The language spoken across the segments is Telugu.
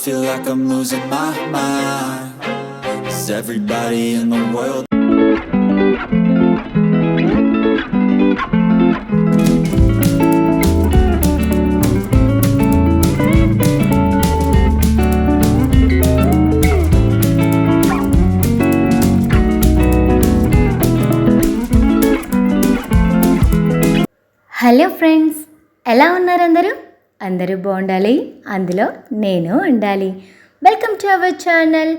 feel like I'm losing my mind. Is everybody in the world? Hello friends ఎలా ఉన్నారు అందరూ అందరూ బాగుండాలి. అందులో నేను ఉండాలి. Welcome to our channel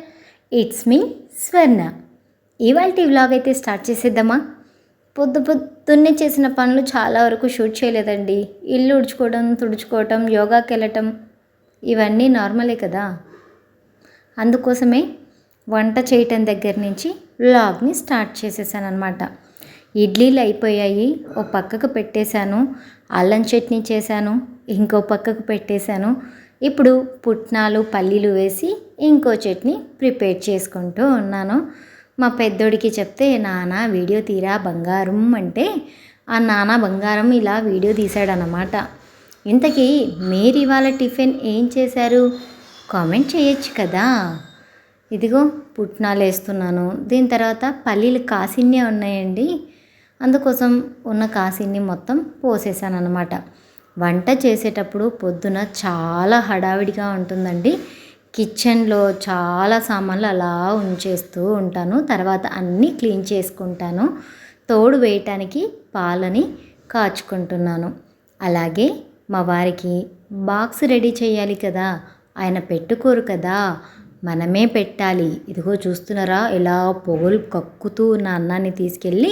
it's మీ స్వర్ణ ఇవాళ వ్లాగ్ అయితే స్టార్ట్ చేసేద్దామా? పొద్దు పొద్దున్నే చేసిన పనులు చాలా వరకు షూట్ చేయలేదండి. ఇల్లు ఉడుచుకోవడం తుడుచుకోవటం యోగాకి వెళ్ళటం ఇవన్నీ నార్మలే కదా? అందుకోసమే వంట చేయటం దగ్గర నుంచి వ్లాగ్ని స్టార్ట్ చేసేసాను అనమాట ఇడ్లీలు అయిపోయాయి ఓ పక్కకు పెట్టేశాను. అల్లం చట్నీ చేశాను. ఇంకో పక్కకు పెట్టేశాను. ఇప్పుడు పుట్నాలు పల్లీలు వేసి ఇంకో చట్నీ ప్రిపేర్ చేసుకుంటూ ఉన్నాను. మా పెద్దోడికి చెప్తే నాన్న వీడియో తీరా బంగారం అంటే ఆ నాన్న బంగారం ఇలా వీడియో తీశాడనమాట ఇంతకీ మీరు ఇవాళ టిఫిన్ ఏం చేశారు? కామెంట్ చేయొచ్చు కదా. ఇదిగో పుట్నాలు వేస్తున్నాను. దీని తర్వాత పల్లీలు కాసిన్నే ఉన్నాయండి. అందుకోసం ఉన్న కాసిని మొత్తం పోసేసాను అనమాట వంట చేసేటప్పుడు పొద్దున చాలా హడావిడిగా ఉంటుందండి. కిచెన్లో చాలా సామాన్లు అలా ఉంచేస్తూ ఉంటాను. తర్వాత అన్నీ క్లీన్ చేసుకుంటాను. తోడు వేయటానికి పాలని కాచుకుంటున్నాను. అలాగే మా వారికి బాక్స్ రెడీ చేయాలి కదా ఆయన పెట్టుకోరు కదా మనమే పెట్టాలి. ఇదిగో చూస్తున్నారా ఇలా పొగలు కక్కుతూ ఉన్న అన్నాన్ని తీసుకెళ్ళి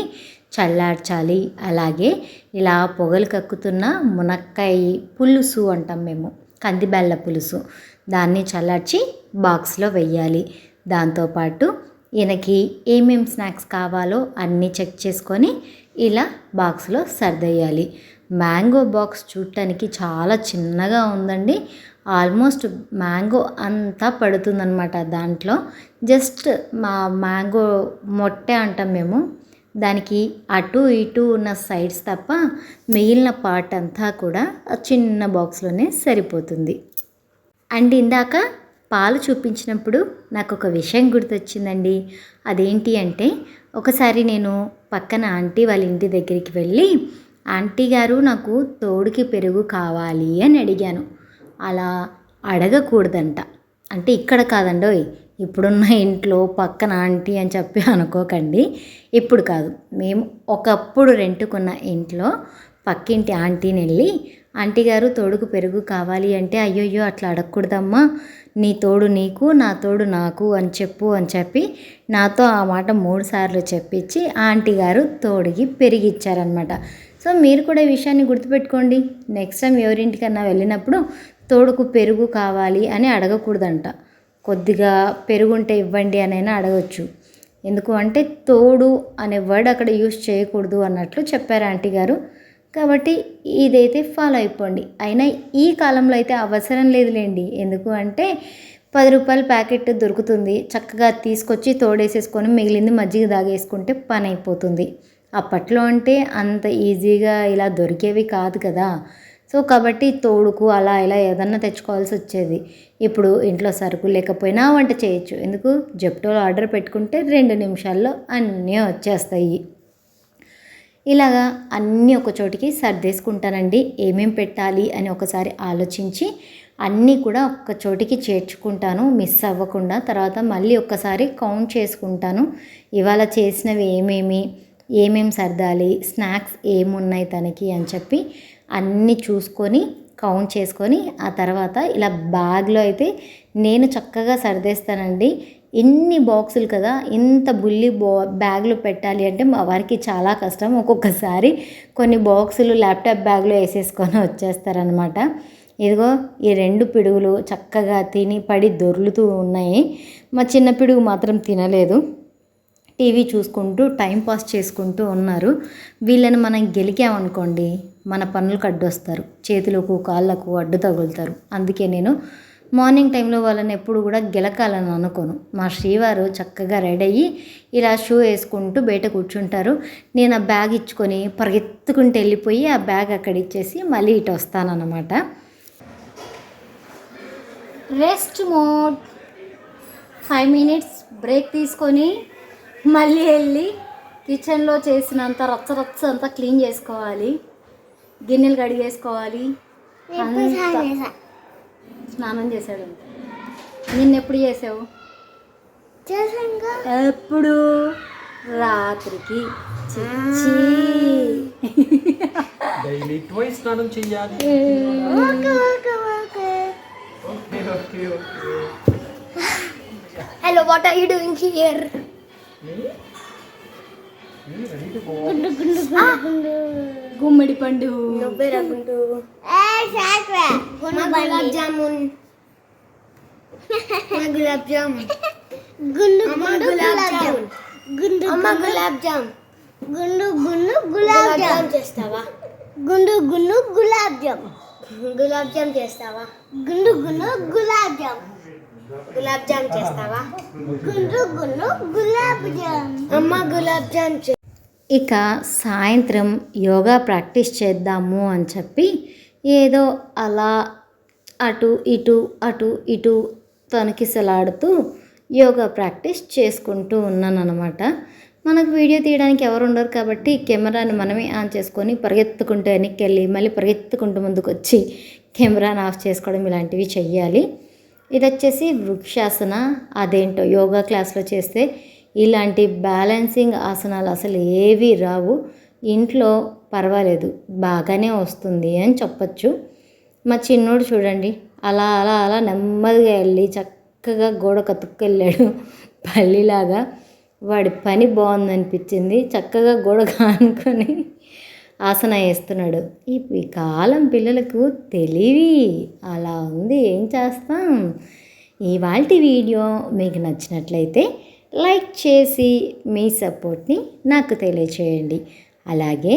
చల్లార్చాలి. అలాగే ఇలా పొగలు కక్కుతున్న మునక్కాయ పులుసు అంటాం మేము కందిబెల్ల పులుసు. దాన్ని చల్లార్చి బాక్స్లో వెయ్యాలి. దాంతోపాటు ఈయనకి ఏమేం స్నాక్స్ కావాలో అన్నీ చెక్ చేసుకొని ఇలా బాక్స్లో సర్దేయాలి. మ్యాంగో బాక్స్ చూడటానికి చాలా చిన్నగా ఉందండి. ఆల్మోస్ట్ మ్యాంగో అంతా పడుతుందన్నమాట దాంట్లో. జస్ట్ మా మ్యాంగో మొట్టే అంటాం మేము. దానికి అటు ఇటు ఉన్న సైడ్స్ తప్ప మిగిలిన పార్ట్ అంతా కూడా ఆ చిన్న బాక్స్లోనే సరిపోతుంది. అండ్ ఇందాక పాలు చూపించినప్పుడు నాకు ఒక విషయం గుర్తొచ్చిందండి. అదేంటి అంటే ఒకసారి నేను పక్కన ఆంటీ వాళ్ళ ఇంటి దగ్గరికి వెళ్ళి ఆంటీ గారు నాకు తోడుకి పెరుగు కావాలి అని అడిగాను. అలా అడగకూడదంట. అంటే ఇక్కడ కాదండోయ్ ఇప్పుడున్న ఇంట్లో పక్కన ఆంటీ అని చెప్పి అనుకోకండి. ఇప్పుడు కాదు. మేము ఒకప్పుడు రెంటుకున్న ఇంట్లో పక్కింటి ఆంటీని వెళ్ళి ఆంటీ గారు తోడుకు పెరుగు కావాలి అంటే అయ్యోయ్యో అట్లా అడగకూడదమ్మా. నీ తోడు నీకు నా తోడు నాకు అని చెప్పు అని చెప్పి నాతో ఆ మాట మూడు సార్లు చెప్పించి ఆంటీ గారు తోడుకి పెరిగిచ్చారనమాట సో మీరు కూడా ఈ విషయాన్ని గుర్తుపెట్టుకోండి. నెక్స్ట్ టైం ఎవరింటికన్నా వెళ్ళినప్పుడు తోడుకు పెరుగు కావాలి అని అడగకూడదంట. కొద్దిగా పెరుగుంటే ఇవ్వండి అనైనా అడగచ్చు. ఎందుకు అంటే తోడు అనే వర్డ్ అక్కడ యూస్ చేయకూడదు అన్నట్లు చెప్పారు ఆంటీ గారు. కాబట్టి ఇదైతే ఫాలో అయిపోండి. అయినా ఈ కాలంలో అయితే అవసరం లేదులేండి. ఎందుకు అంటే పది రూపాయల ప్యాకెట్ దొరుకుతుంది. చక్కగా తీసుకొచ్చి తోడేసేసుకొని మిగిలింది మజ్జిగ దాగేసుకుంటే పని అయిపోతుంది. అప్పట్లో అంటే అంత ఈజీగా ఇలా దొరికేవి కాదు కదా. సో కాబట్టి తోడుకు అలా ఇలా ఏదన్నా తెచ్చుకోవాల్సి వచ్చేది. ఇప్పుడు ఇంట్లో సరుకు లేకపోయినా వంట చేయొచ్చు. ఎందుకు? జెప్టోలో ఆర్డర్ పెట్టుకుంటే రెండు నిమిషాల్లో అన్నీ వచ్చేస్తాయి. ఇలాగా అన్నీ ఒక చోటికి సర్దేసుకుంటానండి. ఏమేం పెట్టాలి అని ఒకసారి ఆలోచించి అన్నీ కూడా ఒక్క చోటికి చేర్చుకుంటాను. మిస్ అవ్వకుండా తర్వాత మళ్ళీ ఒక్కసారి కౌంట్ చేసుకుంటాను. ఇవాళ చేసినవి ఏమేమి? ఏమేమి సర్దాలి? స్నాక్స్ ఏమున్నాయి తనకి అని చెప్పి అన్నీ చూసుకొని కౌంట్ చేసుకొని ఆ తర్వాత ఇలా బ్యాగ్లో అయితే నేను చక్కగా సర్దేస్తానండి. ఎన్ని బాక్సులు కదా ఇంత బుల్లి బా బ్యాగ్లో పెట్టాలి అంటే మా వారికి చాలా కష్టం. ఒక్కొక్కసారి కొన్ని బాక్సులు ల్యాప్టాప్ బ్యాగ్లో వేసేసుకొని వచ్చేస్తారనమాట ఇదిగో ఈ రెండు పిడుగులు చక్కగా తిని పడి దొర్లుతూ ఉన్నాయి. మా చిన్న పిడుగు మాత్రం తినలేదు. టీవీ చూసుకుంటూ టైం పాస్ చేసుకుంటూ ఉన్నారు. వీళ్ళని మనం గెలికామనుకోండి మన పనులకు అడ్డొస్తారు. చేతులకు కాళ్ళకు అడ్డు తగులుతారు. అందుకే నేను మార్నింగ్ టైంలో వాళ్ళని ఎప్పుడు కూడా గెలకాలని అనుకోను. మా శ్రీవారు చక్కగా రెడీ అయ్యి ఇలా షూ వేసుకుంటూ బయట కూర్చుంటారు. నేను ఆ బ్యాగ్ ఇచ్చుకొని పరిగెత్తుకుంటూ వెళ్ళిపోయి ఆ బ్యాగ్ అక్కడ ఇచ్చేసి మళ్ళీ ఇటు వస్తానన్నమాట. Rest mode five minutes break తీసుకొని మళ్ళీ వెళ్ళి కిచెన్లో చేసినంత రచ్చ రచ్చ అంతా క్లీన్ చేసుకోవాలి. గిన్నెలు కడిగేసుకోవాలి. స్నానం చేశాడు నిన్న ఎప్పుడు చేసావు? ఎప్పుడు? రాత్రికి. చిచ్చి. డైలీ ట్వైస్ స్నానం చెయ్యాలి. Okay okay okay. Hello, what are you doing here? గుమ్మడి పండు. గులాబ్ జామున్. గులాబ్ జామున్ గుండు గులాబ్ జామున్ గుండు అమ్మ గులాబ్ జామ్. గుండు గుండు గులాబ్ జామ్. చేస్తావా? గుండు గుండు గులాబ్ జామ్. గులాబ్ జామ్ చేస్తావా? గుండు గుండు గులాబ్ జామ్. గులాబ్ జామ్ చేస్తావా? గుండు గుండు గులాబ్ జామ్. అమ్మ గులాబ్ జామ్ ఇక సాయంత్రం యోగా ప్రాక్టీస్ చేద్దాము అని చెప్పి ఏదో అలా అటు ఇటు అటు ఇటు తొనకిసలాడుతూ యోగా ప్రాక్టీస్ చేసుకుంటూ ఉన్నాను అనమాట మనకు వీడియో తీయడానికి ఎవరు ఉండరు కాబట్టి కెమెరాని మనమే ఆన్ చేసుకొని పరిగెత్తుకుంటూ వెనక్కి వెళ్ళి మళ్ళీ పరిగెత్తుకుంటూ ముందుకు వచ్చి కెమెరాని ఆఫ్ చేసుకోవడం ఇలాంటివి చెయ్యాలి. ఇది వచ్చేసి వృక్షాసన. అదేంటో యోగా క్లాస్లో చేస్తే ఇలాంటి బ్యాలెన్సింగ్ ఆసనాలు అసలు ఏవి రావు. ఇంట్లో పర్వాలేదు బాగానే వస్తుంది అని చెప్పచ్చు. మా చిన్నోడు చూడండి అలా అలా అలా నెమ్మదిగా వెళ్ళి చక్కగా గోడ కతుక్కెళ్ళాడు పల్లిలాగా వాడి పని బాగుందనిపించింది. చక్కగా గోడ కానుకొని ఆసన వేస్తున్నాడు. ఈ ఈ కాలం పిల్లలకు తెలివి అలా ఉంది ఏం చేస్తాం? ఇవాళ వీడియో మీకు నచ్చినట్లయితే లైక్ చేసి మీ సపోర్ట్ని నాకు తెలియచేయండి. అలాగే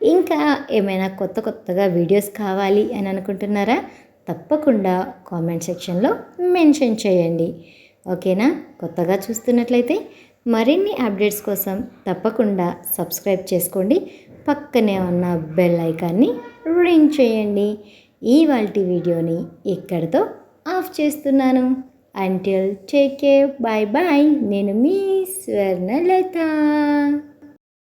ఇంకా ఏమైనా కొత్త కొత్తగా వీడియోస్ కావాలి అని అనుకుంటున్నారా? తప్పకుండా కామెంట్ సెక్షన్లో మెన్షన్ చేయండి. ఓకేనా? కొత్తగా చూస్తున్నట్లయితే మరిన్ని అప్డేట్స్ కోసం తప్పకుండా సబ్స్క్రైబ్ చేసుకోండి. పక్కనే ఉన్న బెల్ ఐకాన్ని రింగ్ చేయండి. ఇవాళ వీడియోని ఇక్కడితో ఆఫ్ చేస్తున్నాను. Until take care. Bye bye. Nenu Miss Varnalata.